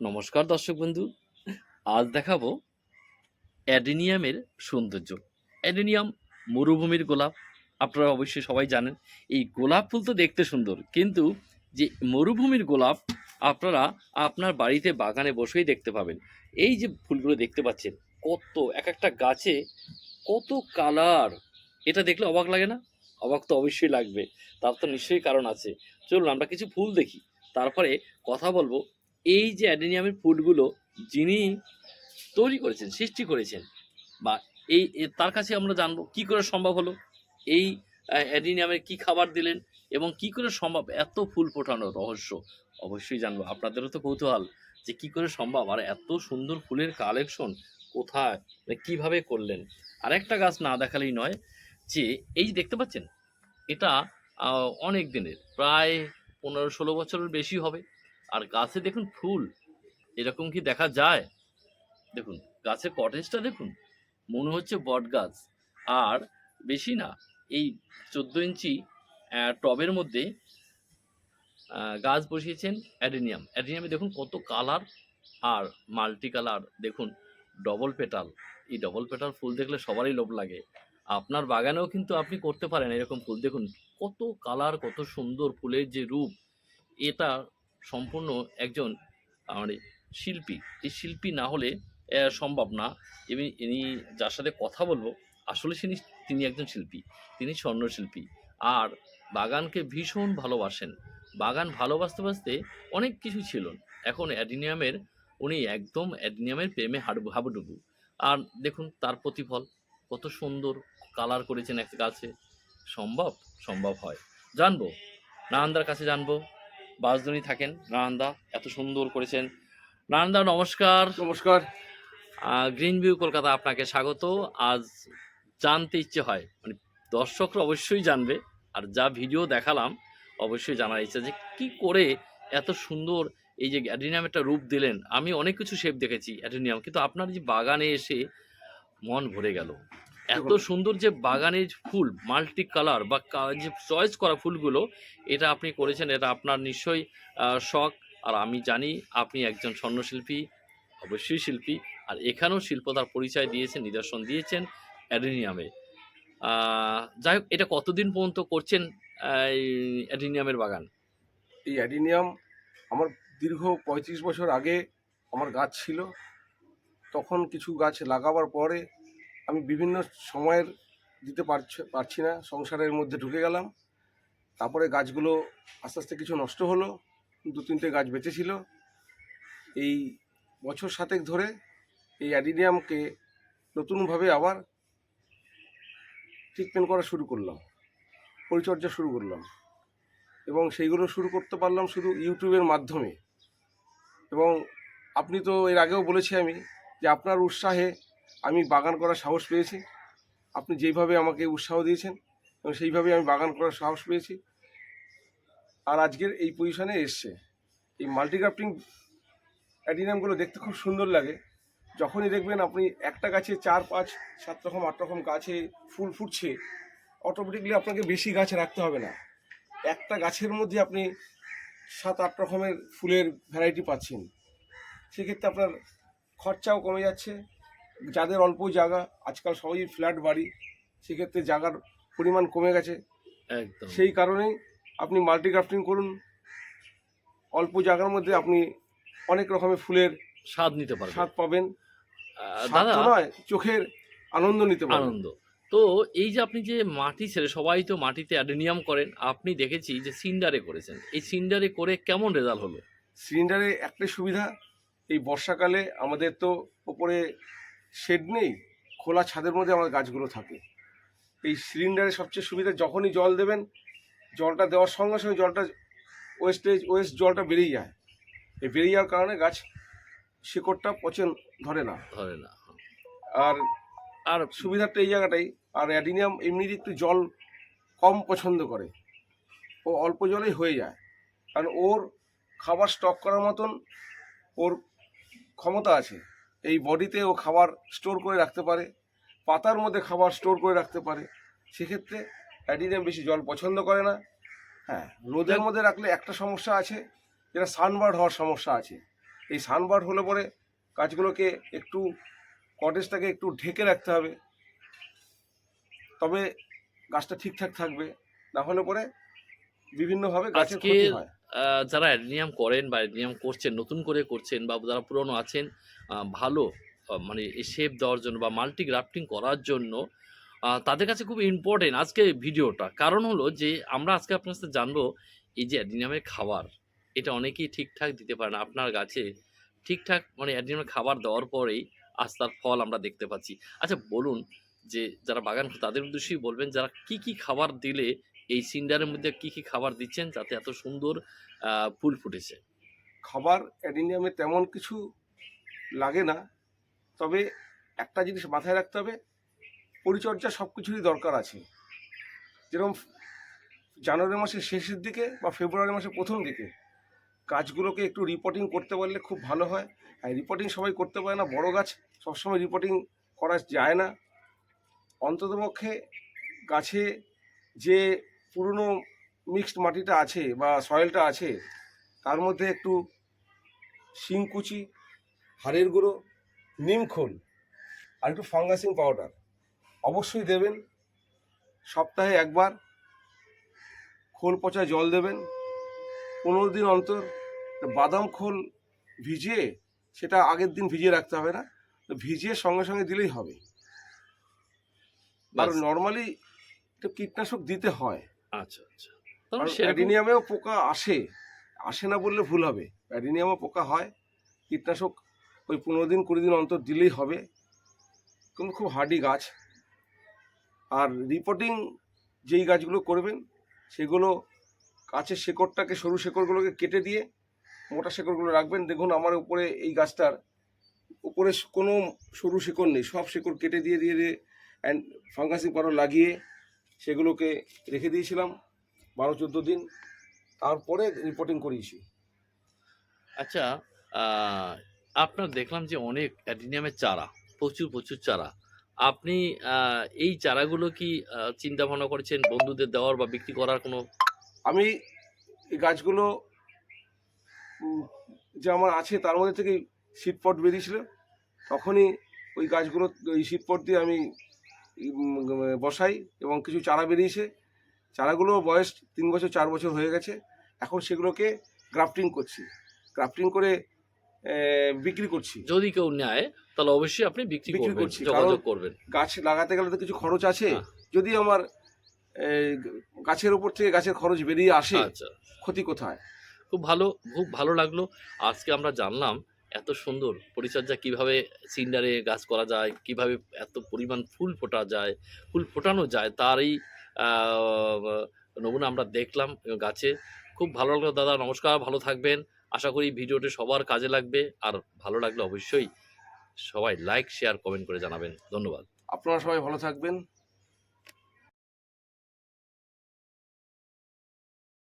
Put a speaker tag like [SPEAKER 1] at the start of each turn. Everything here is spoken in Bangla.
[SPEAKER 1] নমস্কার দর্শক বন্ধু। আজ দেখাবো অ্যাডেনিয়ামের সৌন্দর্য। অ্যাডেনিয়াম মরুভূমির গোলাপ, আপনারা অবশ্যই সবাই জানেন, এই গোলাপ ফুল তো দেখতে সুন্দর, কিন্তু যে মরুভূমির গোলাপ, আপনারা আপনার বাড়িতে বাগানে বসেই দেখতে পাবেন। এই যে ফুলগুলো দেখতে পাচ্ছেন, কত, এক একটা গাছে কত কালার। এটা দেখলে অবাক লাগে না? অবাক তো অবশ্যই লাগবে, তার তো নিশ্চয়ই কারণ আছে। চলুন আমরা কিছু ফুল দেখি, তারপরে কথা বলব এই যে অ্যাডেনিয়ামের ফুলগুলো যিনি তৈরি করেছেন, সৃষ্টি করেছেন, বা এই তার কাছে আমরা জানব কি করে সম্ভব হলো, এই অ্যাডেনিয়ামের কি খাবার দিলেন এবং কি করে সম্ভব, এত ফুল ফোটানোর রহস্য অবশ্যই জানব। আপনাদেরও তো কৌতূহল যে কি করে সম্ভব, আর এত সুন্দর ফুলের কালেকশন কোথায় মানে কীভাবে করলেন। আর একটা গাছ না দেখালেই নয় যে, এই দেখতে পাচ্ছেন, এটা অনেক দিনের, প্রায় পনেরো ষোলো বছরের বেশি হবে। আর গাছে দেখুন ফুল। এরকম কি দেখা যায়? দেখুন গাছের কটেজটা দেখুন। মনে হচ্ছে বট গাছ আর বেশি না, এই চোদ্দ ইঞ্চি টবের মধ্যে গাছ বসিয়েছেন অ্যাডেনিয়াম। অ্যাডেনিয়ামে দেখুন কত কালার আর মাল্টি কালার দেখুন ডবল পেটাল এই ডবল পেটাল ফুল দেখলে সবারই লোভ লাগে। আপনার বাগানেও কিন্তু আপনি করতে পারেন এরকম ফুল। দেখুন, কত কালার কত সুন্দর ফুলের যে রূপ, এটা সম্পূর্ণ একজন মানে শিল্পী। এই শিল্পী না হলে সম্ভব না। এবং ইনি যার সাথে কথা বলব, আসলে তিনি তিনি একজন শিল্পী। তিনি স্বর্ণশিল্পী। আর বাগানকে ভীষণ ভালোবাসেন। বাগান ভালোবাসতে, বাসতে অনেক কিছু ছিল। এখন অ্যাডিনিয়ামের, উনি একদম অ্যাডিনিয়ামের প্রেমে হাডু, হাবুডুবু। আর দেখুন, তার প্রতিফল, কত সুন্দর কালার করেছেন একটা গাছে। সম্ভব? সম্ভব হয়। জানব। নাহান্দার কাছে জানব। বাসদনি থাকেন নাহান্দা এত সুন্দর করেছেন। নাহান্দা নমস্কার।
[SPEAKER 2] নমস্কার।
[SPEAKER 1] গ্রিন ভিউ কলকাতা আপনাকে স্বাগত। আজ জানতে ইচ্ছে হয় মানে দর্শকরা অবশ্যই জানবে আর যা ভিডিও দেখালাম অবশ্যই জানার ইচ্ছে যে কি করে এত সুন্দর এই যে অ্যাডিনিয়াম একটা রূপ দিলেন। আমি অনেক কিছু শেপ দেখেছি অ্যাডিনিয়াম কিন্তু আপনার যে বাগানে এসে মন ভরে গেল। এত সুন্দর যে বাগানের ফুল মাল্টি কালার বা যে চয়েস করা ফুলগুলো এটা আপনি করেছেন এটা আপনার নিশ্চয়ই শখ। আর আমি জানি আপনি একজন স্বর্ণশিল্পী অবশ্যই শিল্পী। আর এখানেও শিল্পতার পরিচয় দিয়েছেন নিদর্শন দিয়েছেন অ্যাডেনিয়ামে। যাই হোক এটা কতদিন পর্যন্ত করছেন অ্যাডেনিয়ামের বাগান?
[SPEAKER 2] এই অ্যাডিনিয়াম আমার দীর্ঘ পঁয়ত্রিশ বছর আগে আমার গাছ ছিল। তখন কিছু গাছ লাগাবার পরে আমি বিভিন্ন সময়ের দিতে পারছি পারছি না, সংসারের মধ্যে ঢুকে গেলাম। তারপরে গাছগুলো আস্তে আস্তে কিছু নষ্ট হলো, দু তিনটে গাছ বেঁচেছিল। এই বছর সাতেক ধরে এই অ্যাডিনিয়ামকে নতুনভাবে আবার ট্রিটমেন্ট করা শুরু করলাম, পরিচর্যা শুরু করলাম এবং সেইগুলো শুরু করতে পারলাম শুধু ইউটিউবের মাধ্যমে। এবং আপনি তো এর আগেও বলেছি আমি যে আপনার উৎসাহে আমি বাগান করার সাহস পেয়েছি। আপনি যেইভাবে আমাকে উৎসাহ দিয়েছেন এবং সেইভাবে আমি বাগান করার সাহস পেয়েছি। আর আজকের এই পজিশনে এসছে। এই মাল্টিগ্রাফটিং অ্যাডিনিয়ামগুলো দেখতে খুব সুন্দর লাগে। যখনই দেখবেন আপনি একটা গাছে চার, পাঁচ, সাত রকম, আট রকম গাছে ফুল ফুটছে অটোমেটিকলি আপনাকে বেশি গাছ রাখতে হবে না। একটা গাছের মধ্যে আপনি সাত, আট রকমের ফুলের ভ্যারাইটি পাচ্ছেন। সেক্ষেত্রে আপনার খরচাও কমে যাচ্ছে। যাদের অল্প জায়গা আজকাল সবাই ফ্ল্যাট বাড়ি সেক্ষেত্রে জায়গার পরিমাণ কমে গেছে।
[SPEAKER 1] একদম।
[SPEAKER 2] সেই কারণেই আপনি মাল্টিগ্রাফটিং করুন। অল্প জায়গার মধ্যে আপনি অনেক রকমের ফুলের
[SPEAKER 1] স্বাদ নিতে পারবেন।
[SPEAKER 2] স্বাদ পাবেন।
[SPEAKER 1] দাদা
[SPEAKER 2] নয় চোখের আনন্দ নিতে পারবেন।
[SPEAKER 1] আনন্দ। তো এই যে আপনি যে মাটি ছেড়ে সবাই তো মাটিতে অ্যাডেনিয়াম করেন আপনি দেখেছি যে সিন্ডারে করেছেন। এই সিন্ডারে করে কেমন রেজাল্ট হলো?
[SPEAKER 2] সিলিন্ডারে একটাই সুবিধা এই বর্ষাকালে আমাদের তো ওপরে শেড নেই খোলা ছাদের মধ্যে আমার গাছগুলো থাকে। এই সিলিন্ডারের সবচেয়ে সুবিধা যখনই জল দেবেন জলটা দেওয়ার সঙ্গে সঙ্গে জলটা ওয়েস্টেজ ওয়েস্ট জলটা বেরিয়ে যায়। এই বেরিয়ে যাওয়ার কারণে গাছ শিকড়টা পচন ধরে না।
[SPEAKER 1] ধরে না
[SPEAKER 2] আর
[SPEAKER 1] আর
[SPEAKER 2] সুবিধাটা এই জায়গাটাই আর অ্যাডিনিয়াম এমনিতে একটু জল কম পছন্দ করে। ও অল্প জলেই হয়ে যায়। কারণ ওর খাবার স্টক করার মতন ওর ক্ষমতা আছে। এই বডিতে ও খাবার স্টোর করে রাখতে পারে পাতার মধ্যে খাবার স্টোর করে রাখতে পারে সেক্ষেত্রে অ্যাডিনিয়াম বেশি জল পছন্দ করে না। হ্যাঁ রোদের মধ্যে রাখলে একটা সমস্যা আছে যেটা সানবার্ড হওয়ার সমস্যা আছে। এই সানবার্ড হলে পরে গাছগুলোকে একটু কটেজটাকে একটু ঢেকে রাখতে হবে। তবে গাছটা ঠিকঠাক থাকবে না হলে পরে বিভিন্নভাবে গাছের ক্ষতি হয়।
[SPEAKER 1] যারা অ্যাডেনিয়াম করেন বা অ্যাডেনিয়াম করছেন নতুন করে করছেন বা যারা পুরনো আছেন ভালো মানে শেপ দেওয়ার জন্য বা মাল্টি গ্রাফটিং করার জন্য তাদের কাছে খুব ইম্পর্টেন্ট আজকে ভিডিওটা। কারণ হলো যে আমরা আজকে আপনার সাথে জানব এই যে অ্যাডেনিয়ামের খাবার এটা অনেকেই ঠিকঠাক দিতে পারে না। আপনার গাছে ঠিকঠাক মানে অ্যাডেনিয়ামের খাবার দেওয়ার পরেই আজ তার ফল আমরা দেখতে পাচ্ছি। আচ্ছা বলুন যে যারা বাগান তাদের উদ্দেশ্যেই বলবেন যারা কি কি খাবার দিলে এই সিন্ডারের মধ্যে কি কি খাবার দিচ্ছেন? যাতে এত সুন্দর ফুল ফুটেছে।
[SPEAKER 2] খাবার অ্যাডিনিয়ামে তেমন কিছু লাগে না। তবে একটা জিনিস মাথায় রাখতে হবে, পরিচর্যা সব কিছুরই দরকার আছে। যেরকম জানুয়ারি মাসের শেষের দিকে বা ফেব্রুয়ারি মাসের প্রথম দিকে গাছগুলোকে একটু রিপোর্টিং করতে পারলে খুব ভালো হয়। আর রিপোর্টিং সবাই করতে পারে না, বড় গাছ সবসময় রিপোর্টিং করা যায় না। অন্ততপক্ষে গাছে যে পুরনো মিক্সড মাটিটা আছে বা সয়েলটা আছে তার মধ্যে একটু শিংকুচি হাড়ের গুঁড়ো নিমখোল আর একটু ফাঙ্গাসিং পাউডার অবশ্যই দেবেন। সপ্তাহে একবার খোল পচা জল দেবেন। পনেরো দিন অন্তর বাদাম খোল ভিজিয়ে সেটা আগের দিন ভিজিয়ে রাখতে হবে না ভিজিয়ে সঙ্গে সঙ্গে দিলেই হবে। আর নর্মালি কীটনাশক দিতে হয়।
[SPEAKER 1] আচ্ছা আচ্ছা।
[SPEAKER 2] অ্যাডিনিয়ামেও পোকা আসে। আসে না বললে ভুল হবে। অ্যাডিনিয়ামও পোকা হয়। কীটনাশক ওই পনেরো দিন কুড়ি দিন অন্তর দিলেই হবে। কিন্তু খুব হার্ডি গাছ। আর রিপোর্টিং যেই গাছগুলো করবেন সেগুলো গাছের শেকড়টাকে সরু শেকড়গুলোকে কেটে দিয়ে মোটা শেকড়গুলো রাখবেন। দেখুন আমার উপরে এই গাছটার উপরে কোনো সরু শেকড় নেই। সব শেকড় কেটে দিয়ে দিয়ে দিয়ে অ্যান্ড ফাঙ্গাসিং পাউডার লাগিয়ে সেগুলোকে রেখে দিয়েছিলাম বারো চোদ্দ দিন। তারপরে রিপোর্টিং করিয়েছি।
[SPEAKER 1] আচ্ছা আপনার দেখলাম যে অনেক অ্যাডিনিয়ামের চারা প্রচুর প্রচুর চারা। আপনি এই চারাগুলো কি চিন্তা ভাবনা করেছেন বন্ধুদের দেওয়ার বা বিক্রি করার কোনো?
[SPEAKER 2] আমি এই গাছগুলো যে আমার আছে তার মধ্যে থেকে শীতপট বেরিয়েছিল তখনই ওই গাছগুলো ওই শীতপট দিয়ে আমি বসাই এবং কিছু চারা বেরিয়েছে। চারাগুলো বয়স তিন বছর চার বছর হয়ে গেছে। এখন সেগুলোকে গ্রাফটিং করছি। গ্রাফটিং করে বিক্রি করছি।
[SPEAKER 1] যদি কেউ নেয় তাহলে অবশ্যই আপনি বিক্রি
[SPEAKER 2] বিক্রি করছি,
[SPEAKER 1] যোগাযোগ করবেন।
[SPEAKER 2] গাছ লাগাতে গেলে তো কিছু খরচ আছে।
[SPEAKER 1] হ্যাঁ।
[SPEAKER 2] যদি আমার গাছের উপর থেকে গাছের খরচ বেরিয়ে আসে
[SPEAKER 1] আচ্ছা।
[SPEAKER 2] ক্ষতি কোথায়?
[SPEAKER 1] খুব ভালো খুব ভালো লাগল। আজকে আমরা জানলাম এত সুন্দর পরিচর্যা কীভাবে সিন্ডারে গাছ করা যায়, কীভাবে এত পরিমাণ ফুল ফোটা যায়, ফুল ফোটানো যায়, তার এই নমুনা আমরা দেখলাম গাছে। খুব ভালো লাগল দাদা, নমস্কার, ভালো থাকবেন। আশা করি ভিডিওটি সবার কাজে লাগবে। আর ভালো লাগলে অবশ্যই সবাই লাইক শেয়ার কমেন্ট করে জানাবেন। ধন্যবাদ।
[SPEAKER 2] আপনারা সবাই ভালো থাকবেন।